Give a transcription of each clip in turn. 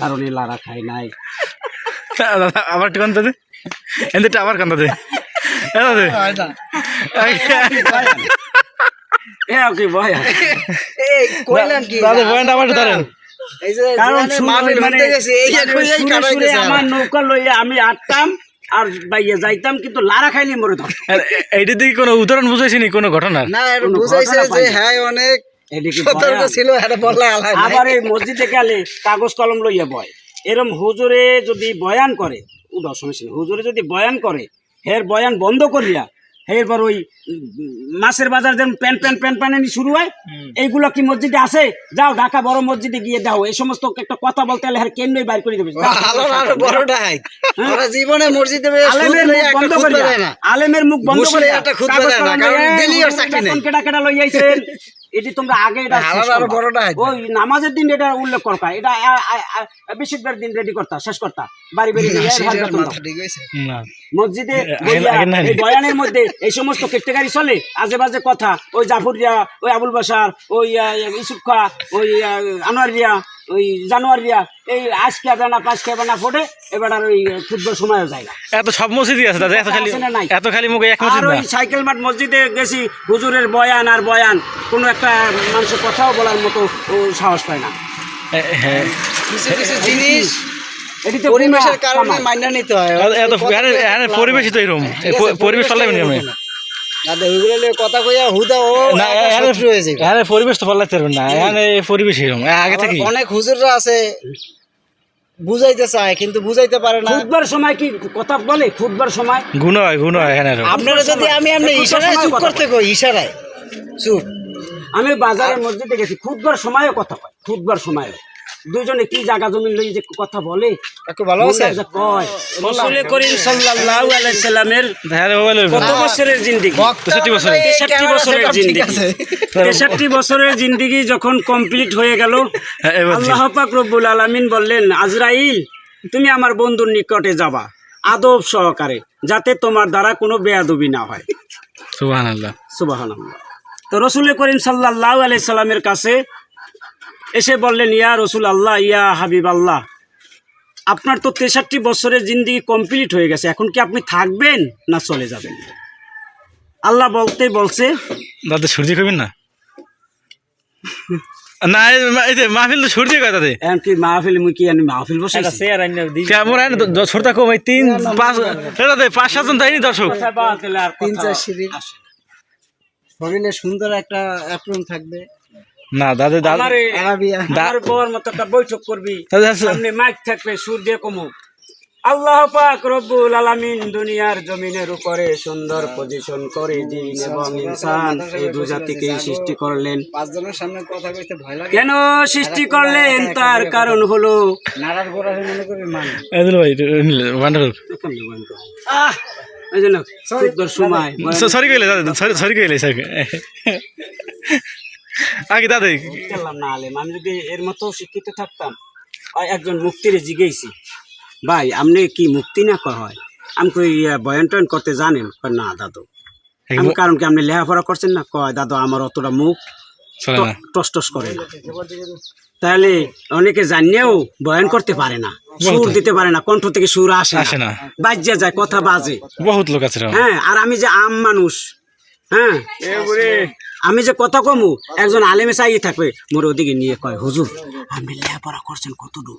কারণে লারা খাই নাই। আবার একটু কান্দাতে আবার কান্দাতে এই কি? দাদা পয়েন্ট আবার ধরেন। আমার নৌকা লইয়া আমি আটতাম আর বাইয়ে যাইতাম কিন্তু লারা খাইলে মরে ধর আর এইটার দিকে কোনো উদাহরণ বুঝাইছি নি কোনো ঘটনার না বুঝাইছে ঘটনা যে। হ্যাঁ অনেক সতর্ক ছিল এটা বললে আবার এই মসজিদে গেলে কাগজ কলম লইয়া বয়। এরম হুজুরে যদি বয়ান করে সমস্যা হুজুরে যদি বয়ান করে হের বয়ান বন্ধ করিয়া এরপর ওই মাছের বাজার যেমন প্যান প্যান প্যান প্যানানি শুরু হয় এইগুলো কি মসজিদে আছে? যাও ঢাকা বড় মসজিদে গিয়ে দাও এই সমস্ত একটা কথা বলতে হলে কেন্দ্রই বাইর করে দেবে? বড়টাই। ওরা জীবনে মসজিদে হ্যাঁ? আলেমের মুখ বন্ধ না। আলেমের মুখ বন্ধ। বেতন কেটা কেটা লইয়াইছেন এটি তোমরা আগে এটা। বড়টাই ওই নামাজের দিন এটা উল্লেখ করতা এটা বেশিরভাগ দিন রেডি করতা শেষ করতা। বাড়ি বাড়ি মসজিদে বয়ানের মধ্যে এই সমস্ত কেটেগারি চলে? আজে বাজে কথা ওই জাফরিয়া ওই আবুল বাসার ওই খা ওই আনোয়ারিয়া ওই জানুয়ারিয়া এই আজ খেয়াবে না পাঁচ খেয়াবে না ফোটে এবার আর ওই ফুটবল সময়ও যায় না। এত সব মসজিদই আছে দাদা এত খালি নাই? এত খালি মুখে এক আর মসজিদ ওই সাইকেল মাঠ মসজিদে গেছি হুজুরের বয়ান আর বয়ান কোনো একটা মানুষের কথাও বলার মতো ও সাহস পায় না। হ্যাঁ কিছু কিছু জিনিস এটি তো পরিবেশের কারণে। মাইনা নিতে হয়। এত- পরিবেশই তো এরকম পরিবেশ পাল্লাই নিয়মে দাদা ওইগুলো নিয়ে কথা কইয়া হুদা ও না একটা এখানে শত্রু যাবে এখানে পরিবেশ তো পাল্লাইতে পারবেন না এখানে পরিবেশ এরকম আগে থেকে অনেক হুজুররা আছে বুঝাইতে চায় কিন্তু বুঝাইতে পারে না। খুদবার সময় কি কথা বলে? খুদবার সময়? গুণ হয় গুণ হয় এখানে আপনারা যদি আমি আপনি ইশারায় চুপ করতে কই ইশারায় চুপ। আমি বাজারের মসজিদে গেছি খুদবার সময়ও কথা কয় খুদবার সময়ও দুজনে কি জায়গা জমি লই যে কথা বলে? একটু ভালো আছে যে কয়? রসুল করিম সাল্লাল্লাহু আলাইহি সাল্লামের হ্যাঁ কত বছরের জিন্দেগি? তেষট্টি বছর। তেষট্টি বছরের জিন্দেগি। তেষট্টি বছরের জিন্দেগি যখন কমপ্লিট হয়ে গেল হ্যাঁ। আল্লাহ পাক রব্বুল আলামিন বললেন আজরাইল তুমি আমার বন্ধুর নিকটে যাবা। আদব সহকারে যাতে তোমার দ্বারা কোনো বেয়াদবি না হয়। সুবহানাল্লাহ। সুবহানাল্লাহ। তো রসুল করিম সাল্লাল্লাহু আলাইহি সাল্লামের কাছে এসে বললেন ইয়া রসুল আল্লাহ ইয়া হাবিব আল্লাহ আপনার তো তেষট্টি বছরের জিন্দিগি কমপ্লিট হয়ে গেছে এখন কি আপনি থাকবেন না চলে যাবেন? আল্লাহ বলতে বলছে দাদা সূর্য খাবেন না? না মাহফিল তো সূর্য কয় দাদা? এখন কি মাহফিল মুই কি মাহফিল কেমন আইন ছোটটা কমাই তিন পাঁচ দাদা পাঁচ সাতজন তাইনি দর্শক? তিন চার সিঁড়ি। শরীরে সুন্দর একটা অ্যাপ্রন থাকবে। না দাদা দাদা বউর মতো একটা বৈঠক করবি সামনে মাইক থাকবে সুর দিয়ে কমু। আল্লাহ পাক রব্বুল আলামিন দুনিয়ার জমিনের উপরে সুন্দর পজিশন করে দিন এবং ইনসান এই দু জাতিকেই সৃষ্টি করলেন। পাঁচজনের সামনে কথা কইতে ভয় লাগে। কেন সৃষ্টি করলেন? তার কারণ হলো মনে করি মান? এদিল ভাই বান্ডা আহ এই জন্য সময়। সরি কইলে দাদা সরি সরি কইলে স্যার আগে দাদা করলাম না আলেম আমি যদি এর মতো শিক্ষিত থাকতাম একজন মুক্তিরে জিগেইছি। ভাই আপনি কি মুক্তি না কয় হয়? আমি কই ইয়া, বয়ান টয়ন করতে জানেন? কয়, না দাদু। আমি কারণ কি আপনি লেখাপড়া করছেন না? কয় দাদু আমার অতটা মুখ টস টস করে না। তাহলে অনেকে জানিয়েও বয়ান করতে পারে না। সুর দিতে পারে না কণ্ঠ থেকে সুর আসে আসে না। না বাজ্যা যায় কথা বাজে। বহুত লোক আছে হ্যাঁ আর আমি যে আম মানুষ হ্যাঁ? আমি যে কথা কমু একজন আলেমে চাইয়ে থাকবে। মোর ওদিকে নিয়ে কয় হুজুর আপনি লেখাপড়া করছেন কতটুকু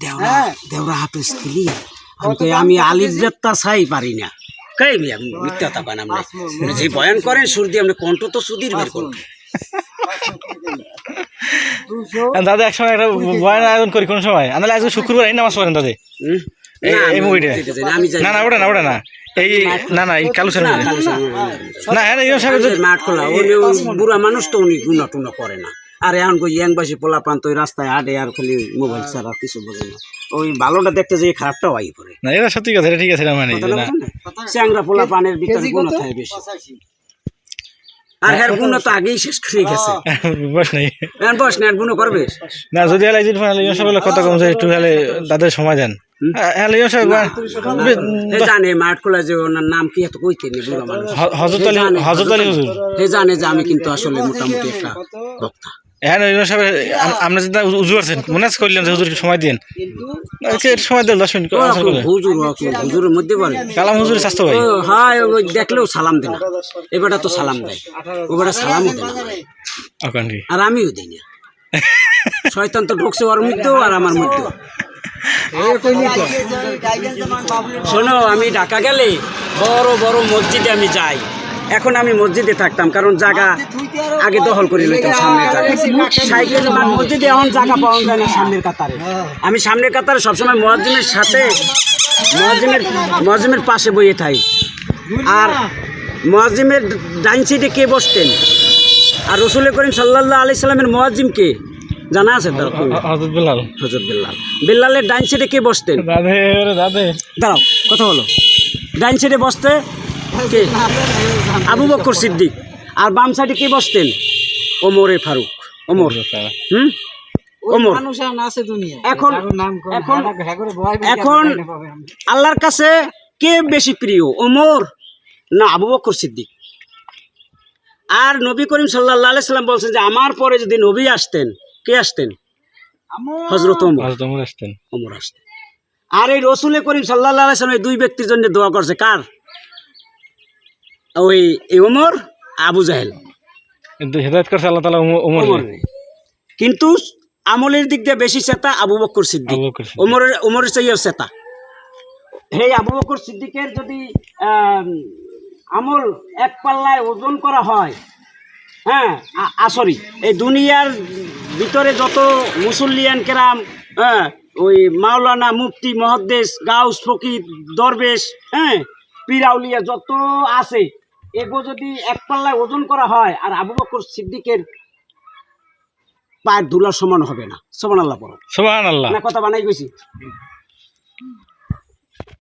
দেওরা দেওরা হাফেজ কিলি। আমি আমি আলিফ চাই পারি না। কই যে বয়ান করেন আপনি কণ্ঠ তো সুদীর বের করুন। আর দাদা একসময় একটা বয়ান আয়োজন করি কোন সময়? আনালে আজকে শুক্রবার এই নামাজ পড়েন দাদা? এই- মুভিটা? চাই না। ওটা না ওটা না। এই না না এই কালো স্যার, না হ্যাঁ ইমাম সাহেব মাঠ খোলা। উনি বুড়া মানুষ তো উনি গুণা টুনা করে না। আর এখন কই ইয়াংবাসী পোলা পান তো ওই রাস্তায় আটে আর খালি মোবাইল ছাড়া কিছু বোঝে না। ওই ভালোটা দেখতে যে খারাপটাও আই পড়ে না এটা সত্যি কথা ঠিক আছে মানে চ্যাংরা পোলা পানের ভিতরে গুণ থাকে বেশি। আর হ্যাঁ গুণ তো আগেই শেষ করে গেছে। বস নাই এখন বস গুণ করবে। না যদি সাহেব কথা কম যায় একটু হলে তাদের সময় দেন। হ্যাঁ জানে মাঠ খোলা যে ওনার নাম কি এত কইতে নি বুড়া মানুষ। হ- আলী হজরত আলী হুজুর। এ জানে যে আমি কিন্তু আসলে মোটামুটি একটা বক্তা। হ্যাঁ ইমাম সাহেব আপনি যেটা উজু আছেন মনে আছে করলাম যে হুজুর সময় দিন কিন্তু সময় দিন দশ মিনিট হুজুর হুজুরের মধ্যে বলে কালাম হুজুর স্বাস্থ্য ভাই। ও, হ্যাঁ ওই দেখলেও সালাম দেয় না। এবারটা তো সালাম দেয়। ওবারটা সালামও দেয় না। ওখান আর আমিও দিই না। শয়তান তো ঢুকছে ওর মধ্যেও আর আমার মধ্যেও। শোনো আমি ঢাকা গেলে বড় বড় মসজিদে আমি যাই। এখন আমি মসজিদে থাকতাম কারণ জায়গা আগে দখল করে লইতাম সামনের জায়গা সাইকেল বা মসজিদে এখন জায়গা পাওয়া যায় না সামনের কাতারে। আমি সামনের কাতারে সবসময় মহাজিমের সাথে মহাজিমের মহাজিমের পাশে বইয়ে থাই। আর মহাজিমের ডাইন সিটে কে বসতেন? আর রসুল করিম সাল্লাহ আলি সাল্লামের মহাজিম কে? জানা আছে হজরত বেলাল। হজরত বিল্লাল বিল্লালের ডাইন সিটে কে বসতেন? দাঁড়াও কথা বলো। ডাইন সাইডে বসতে কে? আবু বকর সিদ্দিক। আর বাম সাইডে কে বসতেন? ওমরে ফারুক। ওমর। হুম? ওমর। এখন এখন হ্যাঁ পেয়ে এখন? আল্লাহর কাছে কে বেশি প্রিয়? ওমর? না আবু বকর সিদ্দিক। আর নবী করিম সাল্লাহ সাল্লাম বলছেন যে আমার পরে যদি নবী আসতেন কে আসতেন? হজরত ওমর। হজরত ওমর আসতেন। ওমর আসতেন। আর এই রসুলে করিম সাল্লাহ সাল্লাম এই দুই ব্যক্তির জন্য দোয়া করছে। কার? ওই ওমর আবু জাহেল। কিন্তু হেদায়ত করছে আল্লাহ তালা ওমর কিন্তু আমলের দিক দিয়ে বেশি চেতা আবু বকর সিদ্দিক। ওমরের ওমরের চাইও চেতা এই আবু বকর সিদ্দিকের যদি আম, আমল এক পাল্লায় ওজন করা হয় হ্যাঁ আসরি এই দুনিয়ার ভিতরে যত মুসল্লিয়ান কেরাম হ্যাঁ ওই মাওলানা মুফতি মহদ্দেশ গাউস ফকির দরবেশ হ্যাঁ পিরাউলিয়া যত আছে এগো যদি এক পাল্লায় ওজন করা হয় আর আবু বকর সিদ্দিকের পায়ের ধুলার সমান হবে না। সমান আল্লাহ পড়ো। সমান আল্লাহ কথা বানাই গেছি